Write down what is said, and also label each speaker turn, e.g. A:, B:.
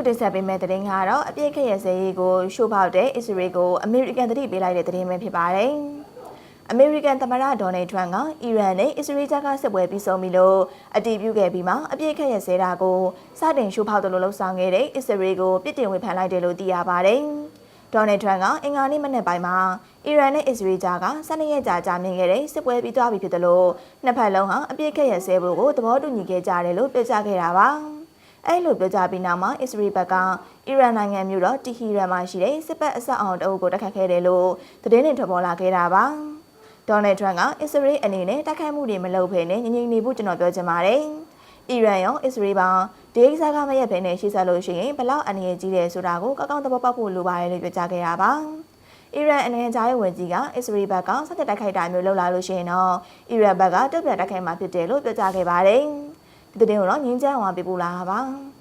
A: အခုတင်ဆက်ပေးမယ့်သတင်းကတော့အပြစ်ခက်ရစရေးကိုရှိုးပေါက်တဲ့အစ္စရေးကိုအမေရိကန်တတိပေးလိုက်တဲ့သတင်းပဲဖြစ်ပါတယ်။အမေရိကန်သမ္မတဒေါ်နယ်ထရန့်ကအီရန်နဲ့အစ္စရေးကြားကစစ်ပွဲပြီးဆုံးပြီလို့အတည်ပြုခဲ့ပြီးမှအပြစ်ခက်ရစဲတာကိုစတင်ရှိုးပေါက်တယ်လို့လှုံ့ဆော်ခဲ့တဲ့အစ္စရေးကိုပြစ်တင်ဝေဖန်လိုက်တယ်လို့သိရပါတယ်။ဒေါ်နယ်ထရန့်ကအင်္ဂါနေ့မနေ့ပိုင်းမှာအီရန်နဲ့အစ္စရေးကြားက12ရက်ကြာကြာမြင့်ခဲ့တဲ့စစ်ပွဲပြီးသွားပြီဖြစ်တယ်လို့နှစ်ဖက်လုံးဟာအပြစ်ခက်ရစဲဖို့ကိုသဘောတူညီခဲ့ကြတယ်လို့ပြောကြားခဲ့တာပါ။ အဲ့လိုပြောကြားပြီးနောက်မှာအစ္စရေးဘက်ကအီရန်နိုင်ငံမြို့တော်တီဟီရန်မှာရှိတဲ့စစ်ပတ်အဆက်အောင်တအုပ်ကိုတိုက်ခတ်ခဲ့တယ်လို့သတင်းတွေထွက်ပေါ်လာခဲ့တာပါ။ဒေါ်နယ်ထရန့်ကအစ္စရေးအနေနဲ့တိုက်ခိုက်မှုတွေမလုပ်ဘဲနဲ့ငြိမ်ငြိမ်နေဖို့ကျွန်တော်ပြောချင်ပါတယ်။အီရန်ရောအစ္စရေးပါဒီကိစ္စကမရက်ဘဲနဲ့ရှေ့ဆက်လို့ရှိရင်ဘလောက်အနေရကြီးတယ်ဆိုတာကိုကောက်ကောက်သဘောပေါက်ဖို့လိုပါတယ်လို့ပြောကြားခဲ့တာပါ။အီရန်အနေနဲ့ကြားရေးဝန်ကြီးကအစ္စရေးဘက်ကစတဲ့တိုက်ခိုက်တာမျိုးလုပ်လာလို့ရှိရင်တော့အီရန်ဘက်ကတုံ့ပြန်တိုက်ခိုက်မှာဖြစ်တယ်လို့ပြောကြားခဲ့ပါတယ်။ ဒီတဲ့တင်ကိုတော့ငင်းချမ်းအောင်ပြပို့လာပါ။